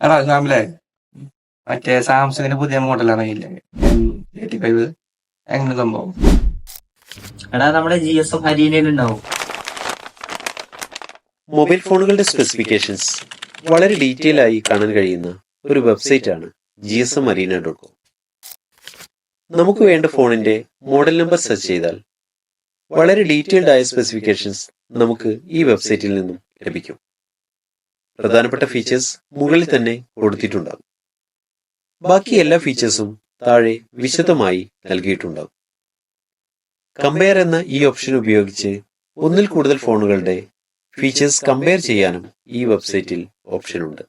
എടാ ഷാമിലേ മറ്റേ സാംസങ്ങിന്റെ പുതിയ മോഡൽ ഇറങ്ങിയില്ലേ എയ്റ്റി ഫൈവ് എങ്ങനെ സംഭവം? എടാ നമ്മുടെ ജി എസ് ഹരിയനയിലുണ്ടാവും മൊബൈൽ ഫോണുകളുടെ സ്പെസിഫിക്കേഷൻസ് വളരെ ഡീറ്റെയിൽ ആയി കാണാൻ കഴിയുന്ന ഒരു വെബ്സൈറ്റ് ആണ് G S M arena dot com നമുക്ക് വേണ്ട ഫോണിന്റെ മോഡൽ നമ്പർ സെർച്ച് ചെയ്താൽ വളരെ ഡീറ്റെയിൽഡ് ആയ സ്പെസിഫിക്കേഷൻസ് നമുക്ക് ഈ വെബ്സൈറ്റിൽ നിന്നും ലഭിക്കും. പ്രധാനപ്പെട്ട ഫീച്ചേഴ്സ് മുകളിൽ തന്നെ കൊടുത്തിട്ടുണ്ടാകും. ബാക്കി എല്ലാ ഫീച്ചേഴ്സും താഴെ വിശദമായി നൽകിയിട്ടുണ്ടാകും. കമ്പയർ എന്ന ഈ ഓപ്ഷൻ ഉപയോഗിച്ച് ഒന്നിൽ കൂടുതൽ ഫോണുകളുടെ ഫീച്ചേഴ്സ് കമ്പയർ ചെയ്യാനും ഈ വെബ്സൈറ്റിൽ ഓപ്ഷൻ ഉണ്ട്.